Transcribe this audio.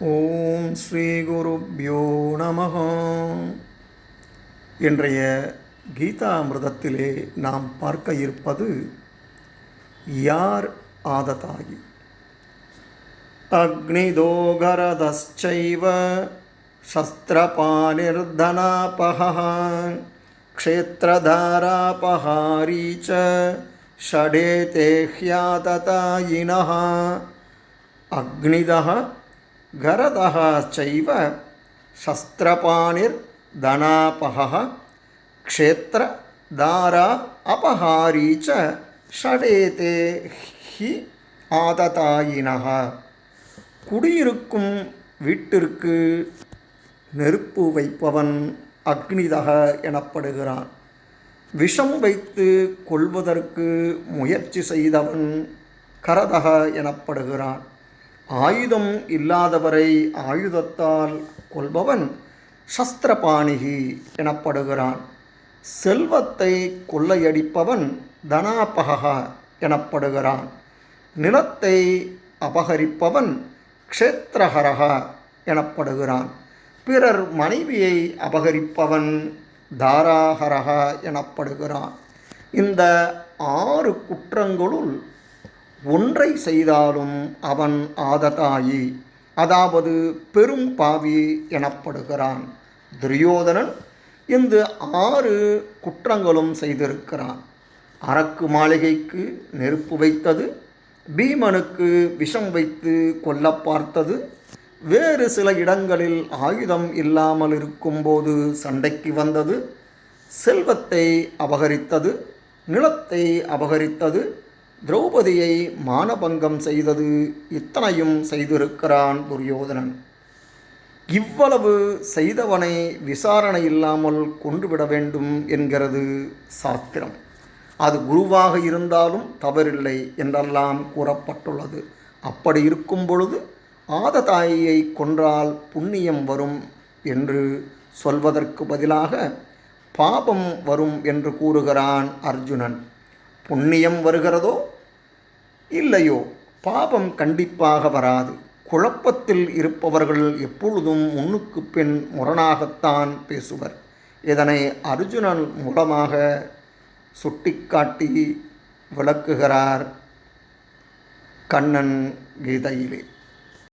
ஓம் ஸ்ரீ குருப்யோ நம இன்றைய கீதாமிரதத்திலே நாம் பார்க்க இருப்பது யார் ஆததாகி அக்னிதோகரதச்சைவ சஸ்திரபானிர்தனாபக க்ஷேத்திரதாராபஹாரி ச ஷடே தேஹ்யாததாயின அக்னிதக கரதாச்சைவ சஸ்திரபாணிர் தனாபக க்ஷேத்திர தாரா அபஹாரி ச ஷடேதே ஹி ஆததாயினக குடியிருக்கும் வீட்டிற்கு நெருப்பு வைப்பவன் அக்னிதக எனப்படுகிறான். விஷம் வைத்து கொள்வதற்கு முயற்சி செய்தவன் கரதக எனப்படுகிறான். ஆயுதம் இல்லாதவரை ஆயுதத்தால் கொள்பவன் சஸ்திரபாணிகி எனப்படுகிறான். செல்வத்தை கொள்ளையடிப்பவன் தனாபக எனப்படுகிறான். நிலத்தை அபகரிப்பவன் க்ஷேத்திரஹரக எனப்படுகிறான். பிறர் மனைவியை அபகரிப்பவன் தாராஹரக எனப்படுகிறான். இந்த ஆறு குற்றங்களுள் ஒன்றை செய்தாலும் அவன் ஆததாயி அதாவது பெரும் பாவி எனப்படுகிறான். துரியோதனன் இந்த ஆறு குற்றங்களும் செய்திருக்கிறான். அரக்கு மாளிகைக்கு நெருப்பு வைத்தது பீமனுக்கு விஷம் வைத்து கொல்ல பார்த்தது வேறு சில இடங்களில் ஆயுதம் இல்லாமல் இருக்கும்போது சண்டைக்கு வந்தது செல்வத்தை அபகரித்தது நிலத்தை அபகரித்தது திரௌபதியை மானபங்கம் செய்தது இத்தனையும் செய்திருக்கிறான் துரியோதனன். இவ்வளவு செய்தவனை விசாரணை இல்லாமல் கொண்டுவிட வேண்டும் என்கிறது சாஸ்திரம். அது குருவாக இருந்தாலும் தவறில்லை என்றெல்லாம் கூறப்பட்டுள்ளது. அப்படி இருக்கும் பொழுது ஆததாயை கொன்றால் புண்ணியம் வரும் என்று சொல்வதற்கு பதிலாக பாபம் வரும் என்று கூறுகிறான் அர்ஜுனன். புண்ணியம் வருகிறதோ இல்லையோ பாபம் கண்டிப்பாக வராது. குழப்பத்தில் இருப்பவர்கள் எப்பொழுதும் முன்னுக்கு பின் முரணாகத்தான் பேசுவர். இதனை அர்ஜுனன் மூலமாக சுட்டிக்காட்டி விளக்குகிறார் கண்ணன் கீதையிலே.